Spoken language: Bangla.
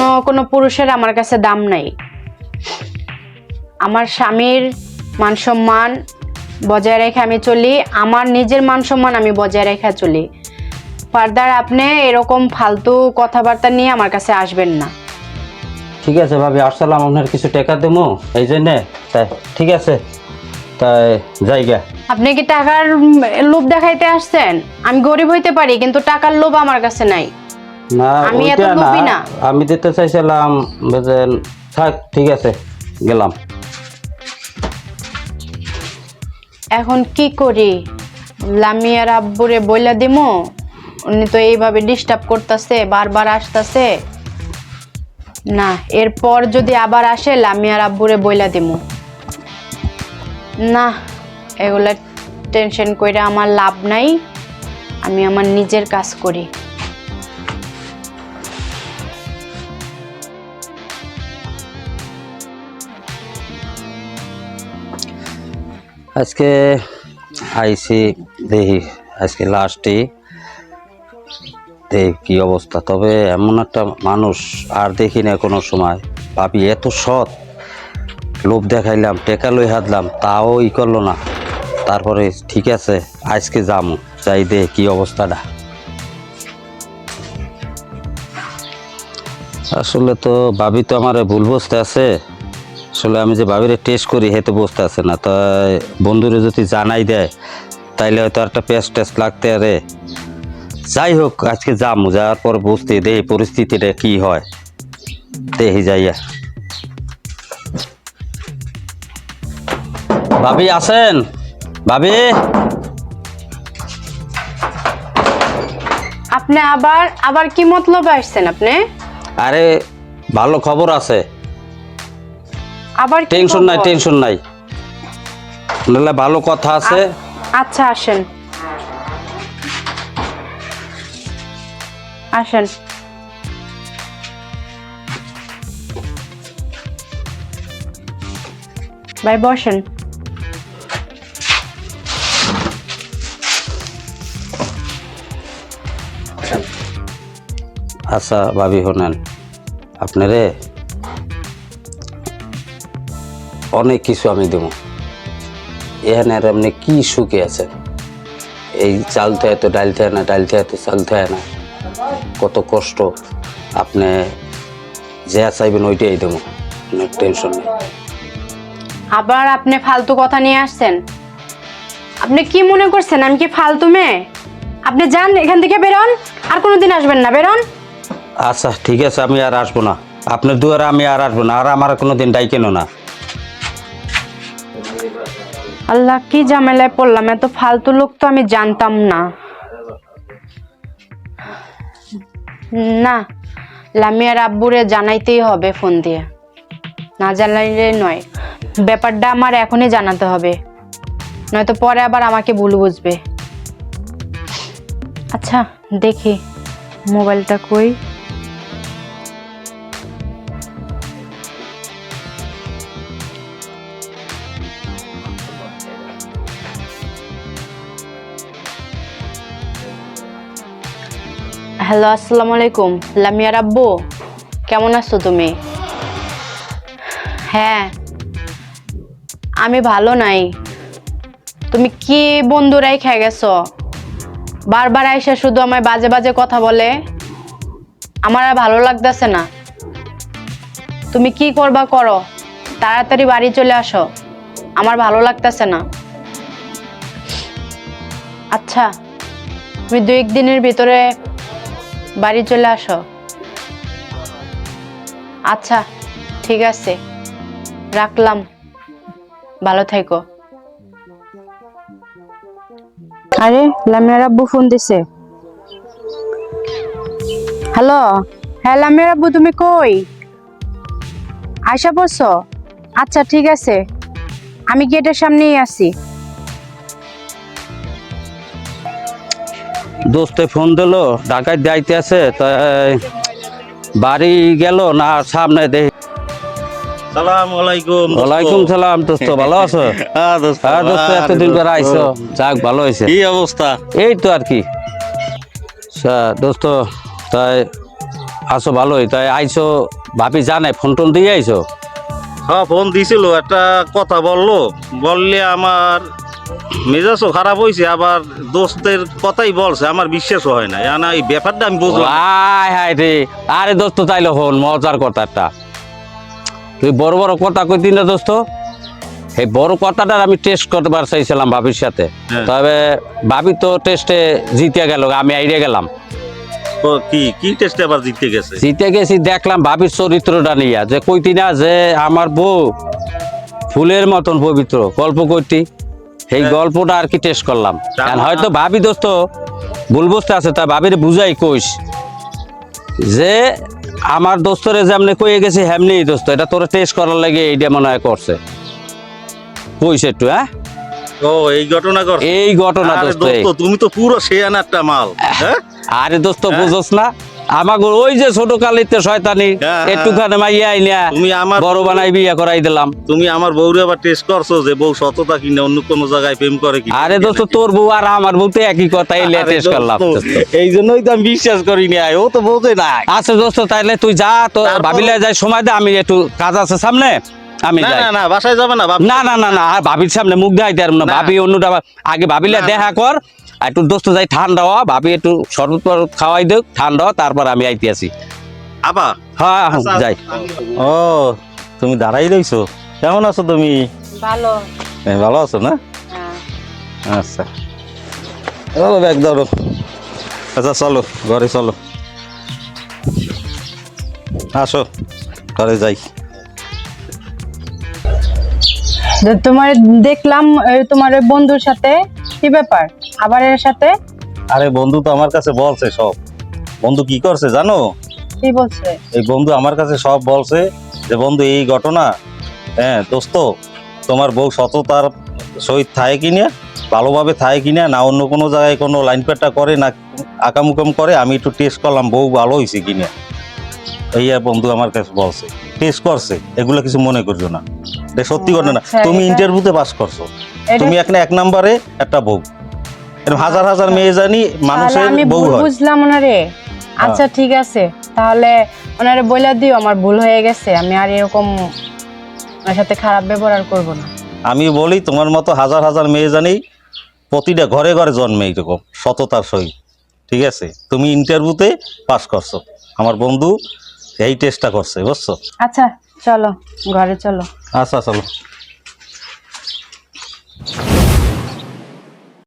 অন্য কোনো পুরুষের আমার কাছে দাম নাই। আমার স্বামীর মান সম্মান বজায় রেখে আমি চলি আমার নিজের মান সম্মান আমি বজায় রেখে চলি। ফার্দার আপনি এরকম ফালতু কথাবার্তা নিয়ে আমার কাছে আসবেন না। ঠিক আছে ভাবি আসসালাম আপনার কিছু টাকা দেবো? এই জন্যে? তাই ঠিক আছে। তাই জায়গা আপনি কি টাকার লোভ দেখাইতে আসছেন? আমি গরিব হইতে পারি কিন্তু টাকার লোভ আমার কাছে নাই। না আমি এত লোভী না। আমি দিতে চাইছিলাম বুঝলেন থাক ঠিক আছে গেলাম। এখন কি করি? লামিয়ার আব্বুরে বইলা দিমু। উনি তো এইভাবে ডিস্টার্ব করতেছে বারবার আসতেছে। না এরপর যদি আবার আসে লামিয়ার আব্বুরে বইলা দিমু। না এগুলা টেনশন কইরা আমার লাভ নাই। আমি আমার নিজের কাজ করি। আজকে আইসি, দেখি। আজকে লাস্টে দেখি কি অবস্থা। তবে এমন একটা মানুষ আর দেখি না কোনো সময়। ভাবি, এত সৎ। লোভ দেখাইলাম, টেকা লই হাতলাম তাও ই করল না। তারপরে, ঠিক আছে, আজকে যামু। যাই দে, কি অবস্থাটা। আসলে তো ভাবি তো আমার ভুল বসতে আছে। আসলে আমি যে ভাবিরে টেস্ট করি হেতে বসতে আছে না। তাই বন্ধুরে যদি জানাই দেয় তাইলে হয়তো একটা পেস্ট টেস্ট লাগতে আরে যাই হোক আজকে যামু যাওয়ার পর বুঝতে দেখি পরিস্থিতিটা কি হয়। দেখি যাইয়া। ভাবি আছেন? ভাবি? আপনি আবার আবার কি মতলব আসছেন আপনি? আরে ভালো খবর আছে। আবার টেনশন নাই টেনশন নাই। নাহলে ভালো কথা আছে। আচ্ছা আসেন। আসেন। ভাই বসেন। আচ্ছা ভাবি শোনেন আপনারে? অনেক কিছু আমি দেবো। এখানে আর আপনি কি সুখে আছেন? এই চাল থেকে তো ডাল থেকে না ডাল থেকে তো চাল থেকে না। কত কষ্ট। আপনি যা চাইবেন ওইটাই দেবো। আপনার টেনশন নেই। আবার আপনি ফালতু কথা নিয়ে আসছেন? আপনি কি মনে করছেন আমি কি ফালতু মেয়ে? আপনি যান এখান থেকে বেরোন। আর কোনোদিন আসবেন না বেরোন। আচ্ছা ঠিক আছে আমি আর আসব না। আপনার দুয়ারে আমি আর আসব না। আর আমার কোনো দিন ডাইকেন না। আল্লাহ কি ঝামেলায় পড়লাম? এত ফালতু লোক তো আমি জানতাম না। না, লামিয়ার আব্বুরে জানাইতেই হবে ফোন দিয়ে। না জানাইলে নয়। ব্যাপারটা আমার এখনই জানাতে হবে। নয়তো পরে আবার আমাকে ভুল বুঝবে। আচ্ছা দেখি। মোবাইলটা কই? হ্যালো, আসসালামু আলাইকুম। লামিয়ার আব্বু, কেমন আছো তুমি? হ্যাঁ আমি ভালো নাই। তুমি কি বন্ধুরাই খেয়ে গেছো? বারবার আইসা শুধু আমায় বাজে বাজে কথা বলে। আমার আর ভালো লাগতেছে না। তুমি কি করবা করো? তাড়াতাড়ি বাড়ি চলে আসো। আমার ভালো লাগতেছে না। আচ্ছা তুমি দু একদিনের ভিতরে বাড়ি চলে আসো। আচ্ছা ঠিক আছে। রাখলাম। ভালো থেকো। আরে, লামিয়ার আব্বু ফোন দিছে। হ্যালো? হ্যাঁ লামিয়ার আব্বু, তুমি কই? আয়সা পড়ছো? আচ্ছা ঠিক আছে। আমি গেটের সামনেই আছি। দোস্তে ফোন দিলো ঢাকায় যাইতে আছে তাই বাড়ি গেল না সামনে দেখি। ওয়ালাইকুম সালাম দোস্ত ভালো আছো? হ্যাঁ দোস্ত হ্যাঁ দোস্ত এতদিন পর আইছো যাক ভালো হয়েছে। কি অবস্থা? এই তো আর কি। আচ্ছা, দোস্ত তাই আছো ভালোই তাই আইছো ভাবি জানে ফোন টোন দিয়ে আইছো? হ্যাঁ ফোন দিছিল একটা কথা বলল বললে আমার মেজাজও খারাপ হয়েছে আবার দোস্তের কথাই বলছে আমার বিশ্বাস হয় না। না এই ব্যাপারটা আমি বুঝলাম না। আয় হায় রে। আরে দোস্ত তাইলে হন মজার কথা একটা তুই বড় বড় কথা কইতি না দোস্ত। এই বড় কথাটার আমি টেস্ট করবার চাইছিলাম ভাবির সাথে। হ্যাঁ। তবে ভাবি তো টেস্টে জিতে গেল আমি আইরে গেলাম। কি কি টেস্টে আবার জিততে গেছে? জিতে গেছি দেখলাম ভাবির চরিত্রটা নিয়ে। যে কইতি না যে আমার বউ ফুলের মতন পবিত্র। গল্প করতি এই হ্যাঁ। গল্পটা আর কি টেস্ট করলাম। হয়তো ভাবি দোস্ত ভুল বুঝতে আছে তা ভাবির বুঝাই কইস। যে আমার দোস্তরে যেমনি কয়ে গেছি হেমনি দোস্ত এটা তোর টেস্ট করার লাগে এইটা মনে হয় করছে। কইস একটু হ্যাঁ? ও এই ঘটনা কর এই ঘটনা দোস্ত তুমি তো পুরো শেয়ান একটা মাল হ্যাঁ? আরে দোস্ত হ্যাঁ। বুঝোস না। আমাকে ওই যে ছোট কালিতে শয়তানি হ্যাঁ, একটুখানে মাইয়া আইনা তুমি আমার বড় বানাই বিয়া করাই দিলাম। তুমি আমার বউরে আবার টেস্ট করছ যে বউ সততা কিনা অন্য কোনো জায়গায় প্রেম করে কি? আরে দোস্ত তোর বউ আর আমার বউ তো একই কথা এই দোস্ত, করলাম এই জন্যই তো আমি বিশ্বাস করি না ও তো বোঝে না আচ্ছা দোস্ত তাইলে তুই যা তো ভাবিলে যাই সময় দে আমি একটু কাজ আছে সামনে আমি না যাই। না না বাসায় যাবে না না না না না আর ভাবির সামনে মুখ দেখাই দেয় না। ভাবি অন্যটা আগে ভাবিলে। দেখা কর একটু দোস্ত যাই ঠান্ডা হওয়া ভাবি একটু শরবত খাওয়াই দেখ ঠান্ডা হওয়া তারপর আমি আইতে আসি। আবা? হ্যাঁ আচ্ছা, যাই। ও তুমি দাঁড়াই রইছো? কেমন আছো তুমি? ভালো। ভালো আছো না? হ্যাঁ। আচ্ছা। চলো ব্যাগ ধরো আচ্ছা চলো ঘরে চলো। আসো ঘরে যাই। তোমার দেখলাম এই তোমার বন্ধুর সাথে কি ব্যাপার? আবার এর সাথে? আরে বন্ধু তো আমার কাছে বলছে সব। বন্ধু কি করছে জানো? কি বলছে? এই বন্ধু আমার কাছে সব বলছে যে বন্ধু এই ঘটনা হ্যাঁ দোস্ত তোমার বউ সততার সহিত থাকে কিনা ভালোভাবে থাকে কিনা না? অন্য কোনো জায়গায় কোনো লাইন পেটটা করে না আকামুকাম করে আমি একটু টেস্ট করলাম বউ ভালো হয়েছে কিনা এই বন্ধু আমার কাছে বলছে টেস্ট করছে এগুলো কিছু মনে করছ না। এটা সত্যি ঘটনা আচ্ছা, তুমি ইন্টারভিউতে পাস করছ। তুমি এখানে এক নম্বরে একটা বউ। এরকম হাজার হাজার মেয়ে জানি মানুষের বউ হয়। বুঝলাম ওনারে। আচ্ছা ঠিক আছে। তাহলে ওনারে বইলা দিও আমার ভুল হয়ে গেছে। আমি আর এরকম ওনার সাথে খারাপ ব্যবহার করব না। আমি বলি তোমার মতো হাজার হাজার মেয়ে জানি প্রতিটা ঘরে ঘরে জন্মে এইরকম সততার সহিত। ঠিক আছে? তুমি ইন্টারভিউতে পাস করছ। আমার বন্ধু এই টেস্টটা করছে বুঝছ? আচ্ছা চলো ঘরে চলো। আচ্ছা চলো।